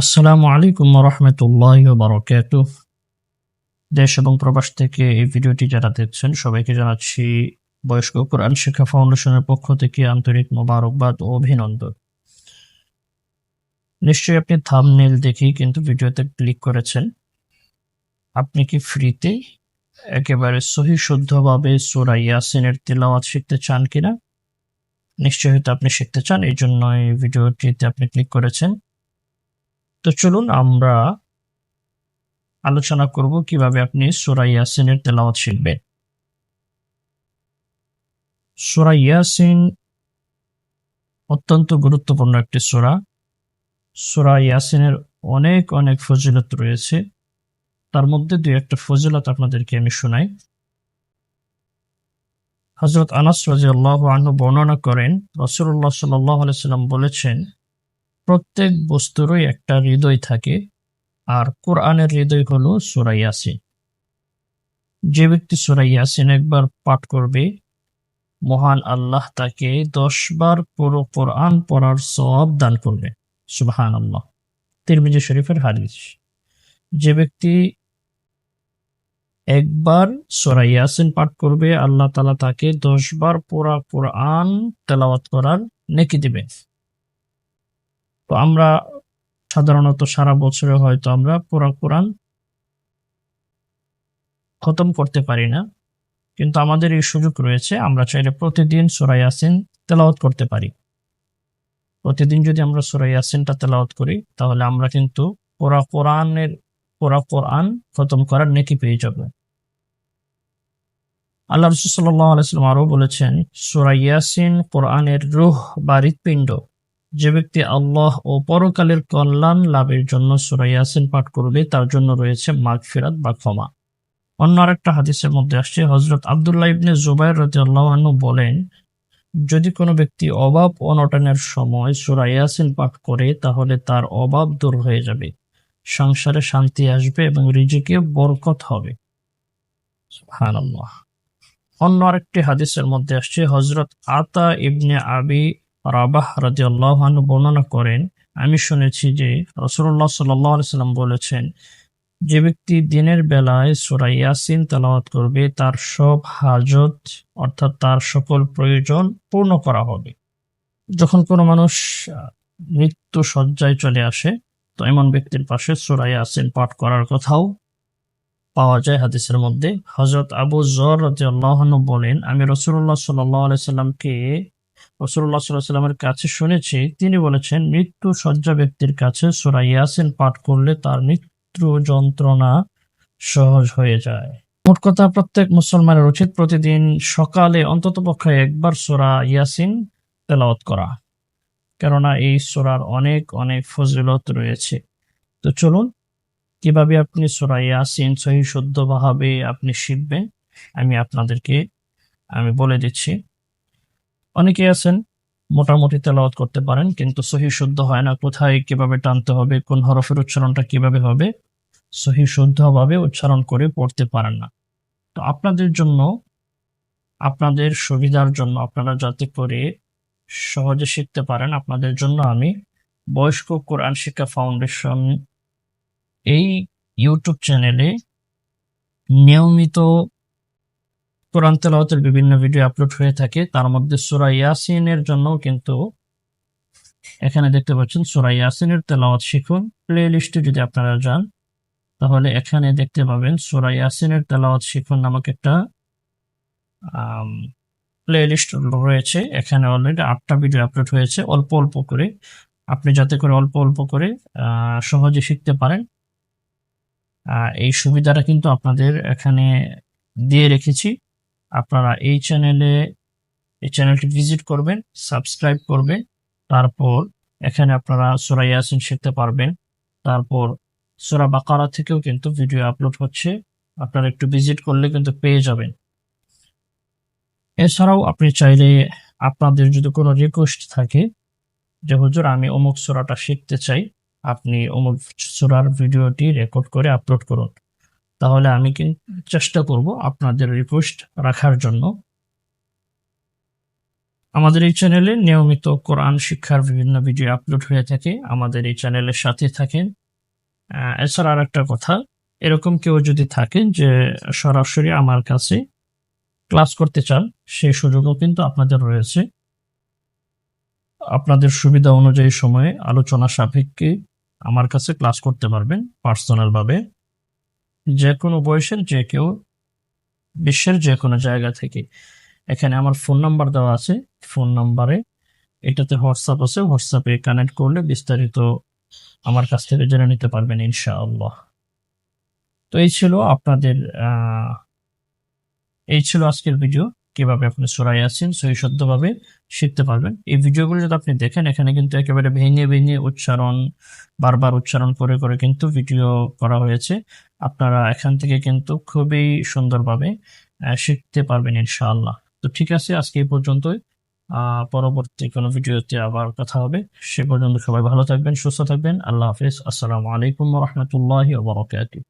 আসসালামু আলাইকুম রহমতুল্লাহ বারকাত দেশ এবং প্রবাস থেকে এই ভিডিওটি যারা দেখছেন, সবাইকে জানাচ্ছি বয়স্ক কোরআন শিক্ষা ফাউন্ডেশনের পক্ষ থেকে আন্তরিক মোবারকবাদ ও অভিনন্দন। নিশ্চয়ই আপনি থামনেল দেখি কিন্তু ভিডিওতে ক্লিক করেছেন। আপনি কি ফ্রিতে একেবারে সহি শুদ্ধভাবে সুরা ইয়াসিনের তিলাওয়াত শিখতে চান কিনা? নিশ্চয়ই হয়তো আপনি শিখতে চান, এই জন্য এই ভিডিওটিতে আপনি ক্লিক করেছেন। তো চলুন আমরা আলোচনা করব কীভাবে আপনি সুরা ইয়াসিনের তেলাওয়াত শিখবেন। সুরা ইয়াসিন অত্যন্ত গুরুত্বপূর্ণ একটি সুরা। সুরা ইয়াসিনের অনেক অনেক ফজিলত রয়েছে। তার মধ্যে দুই একটা ফজিলত আপনাদেরকে আমি শোনাই। হজরত আনাস রাজিয়াল্লাহ আনহু বর্ণনা করেন রসুল্লাহ সাল্লাহ আলাইসাল্লাম বলেছেন প্রত্যেক বস্তুরই একটা হৃদয় থাকে, আর কোরআনের হৃদয় হলো সুরাইয়াসিন যে ব্যক্তি সুরাইয়াসিন একবার পাঠ করবে, মহান আল্লাহ তাকে দশ বার পুরো কোরআন পড়ার সব দান করবে। সুবাহান আল্লাহ তিরমিজি শরীফের হাদিস। যে ব্যক্তি একবার সোরাইয়াসিন পাঠ করবে, আল্লাহ তালা তাকে দশ বার পুরা কোরআন তেলাওয়াত করার নেকি দিবে তো আমরা সাধারণত সারা বছরে হয়তো আমরা পুরা কোরআন খতম করতে পারি না। কিন্তু আমাদের এই সুযোগ রয়েছে, আমরা চাইলে প্রতিদিন সুরাই আসিন তেলাওয়াত করতে পারি। প্রতিদিন যদি আমরা সুরাই আসিনটা তেলাওয়াত করি, তাহলে আমরা কিন্তু পুরা কোরআনের, পুরা কোরআন খতম করার নেকি পেয়ে যাব। আল্লাহ রসুল সাল্লাহ আরও বলেছেন সুরাইয়াসিন কোরআনের রুহ বা হৃৎপিণ্ড যে ব্যক্তি আল্লাহ ও পরকালের কল্যাণ লাভের জন্য সুরাইয়াসিন পাঠ করবে, তার জন্য রয়েছে মাগফিরাত বা ক্ষমা। অন্য আরেকটা হাদিসের মধ্যে আসছে হজরত আবদুল্লাহ ইবনে জুবাইর রাজি আল্লাহ বলেন, যদি কোনো ব্যক্তি অভাব অনটনের সময় সুরাইয়াসিন পাঠ করে, তাহলে তার অভাব দূর হয়ে যাবে, সংসারে শান্তি আসবে এবং রিজিকে বরকত হবে। অন্য আরেকটি হাদিসের মধ্যে আসছে হজরত আতা ইবনে আবি রাবাহ রাজি আল্লাহান বর্ণনা করেন, আমি শুনেছি যে রসুল্লাহ সাল্লাম বলেছেন, যে ব্যক্তি দিনের বেলায় সুরাই ইয়াসিন তালাওয়াত করবে, তার সব হাজত অর্থাৎ তার সকল প্রয়োজন পূর্ণ করা হবে। যখন কোনো মানুষ মৃত্যু সজ্জায় চলে আসে, তো এমন ব্যক্তির পাশে সুরাই ইয়াসিন পাঠ করার কথাও পাওয়া যায় হাদিসের মধ্যে। হজরত আবু জর রাজি আল্লাহন বলেন, আমি রসুল্লাহ সাল্লাহ আলাইসাল্লামকে রসুল্লাহ সাল্লামের কাছে শুনেছি, তিনি বলেছেন, মৃত্যু সজ্জা ব্যক্তির কাছে সোরা ইয়াসিন পাঠ করলে তার মৃত্যু যন্ত্রণা সহজ হয়ে যায়। মোট কথা, প্রত্যেক মুসলমানের উচিত প্রতিদিন সকালে অন্তত পক্ষে একবার সোরা ইয়াসিন তেলাওয়াত করা, কেননা এই সোরার অনেক অনেক ফজিলত রয়েছে। তো চলুন, কীভাবে আপনি সোরা ইয়াসিন সহি, শুদ্ধভাবে আপনি শিখবেন, আমি আপনাদেরকে, আমি বলে দিচ্ছি। অনেকে আছেন, মোটামুটি তেলাওয়াত করতে পারেন, কিন্তু সহি শুদ্ধ হয় না কোথায়, কীভাবে টানতে হবে, কোন হরফের উচ্চারণটা কীভাবে হবে, সহি শুদ্ধভাবে উচ্চারণ করে পড়তে পারেন না। তো আপনাদের জন্য, আপনাদের সুবিধার জন্য আপনারা যাতে করে সহজে শিখতে পারেন, আপনাদের জন্য আমি বয়স্ক কোরআন শিক্ষা ফাউন্ডেশন এই ইউটিউব চ্যানেলে নিয়মিত কোরআন তেলাওয়াতের বিভিন্ন ভিডিও আপলোড হয়ে থাকে, তার মধ্যে সুরা ইয়াসিনের জন্য কিন্তু এখানে দেখতে পাচ্ছেন, সুরা ইয়াসিনের তেলাওয়াত শিখুন। প্লে লিস্টে যদি আপনারা যান, তাহলে এখানে দেখতে পাবেন, সুরা ইয়াসিনের তেলাওয়াত শিখুন নামক একটা প্লে লিস্ট রয়েছে। এখানে অলরেডি আটটা ভিডিও আপলোড হয়েছে, অল্প অল্প করে। আপনি যাতে করে অল্প অল্প করে সহজে শিখতে পারেন এই সুবিধাটা কিন্তু আপনাদের এখানে দিয়ে রেখেছি। আপনারা এই চ্যানেলে এই চ্যানেলটি ভিজিট করবেন সাবস্ক্রাইব করবেন, তারপর এখানে আপনারা সোরা ইয়াসিন শিখতে পারবেন। তারপর সোরা বাকারা থেকেও কিন্তু ভিডিও আপলোড হচ্ছে। আপনারা একটু ভিজিট করলে কিন্তু পেয়ে যাবেন। এছাড়াও আপনি চাইলে আপনাদের যদি কোনো রিকোয়েস্ট থাকে যে, হুজুর, আমি অমুক সোরাটা শিখতে চাই। আপনি অমুক সোরার ভিডিওটি রেকর্ড করে আপলোড করুন। তাহলে আমি কি চেষ্টা করব আপনাদের রিকোয়েস্ট রাখার জন্য? আমাদের এই চ্যানেলে নিয়মিত কোরআন শিক্ষার বিভিন্ন ভিডিও আপলোড হয়ে থাকে, আমাদের এই চ্যানেলের সাথে থাকেন। এছাড়া আর একটা কথা, এরকম কেউ যদি থাকেন যে সরাসরি আমার কাছে ক্লাস করতে চান সেই সুযোগও কিন্তু আপনাদের রয়েছে। আপনাদের সুবিধা অনুযায়ী সময়ে আলোচনা সাপেক্ষে আমার কাছে ক্লাস করতে পারবেন পার্সোনাল ভাবে। যে কোনো বয়সের যে কেউ, বিশ্বের যে কোনো জায়গা থেকে। এখানে আমার ফোন নাম্বার দেওয়া আছে। ফোন নাম্বারে এটাতে হোয়াটসঅ্যাপ আছে। হোয়াটসঅ্যাপে কানেক্ট করলে বিস্তারিত আমার কাছ থেকে জেনে নিতে পারবেন ইনশাআল্লাহ। তো এই ছিল আপনাদের এই ছিল আজকের ভিডিও। কীভাবে আপনি সরাই আছেন সহি শুদ্ধভাবে শিখতে পারবেন। এই ভিডিওগুলো যদি আপনি দেখেন, এখানে কিন্তু একেবারে ভেঙে ভেঙে উচ্চারণ, বারবার উচ্চারণ করে করে কিন্তু ভিডিও করা হয়েছে। আপনারা এখান থেকে কিন্তু খুবই সুন্দরভাবে শিখতে পারবেন ইনশাআল্লাহ। তো ঠিক আছে, আজকে এই পর্যন্তই। পরবর্তী কোনো ভিডিওতে আবার কথা হবে। সে পর্যন্ত সবাই ভালো থাকবেন, সুস্থ থাকবেন। আল্লাহ হাফিজ। আসসালামু আলাইকুম রহমতুল্লাহ বারকাতুহ।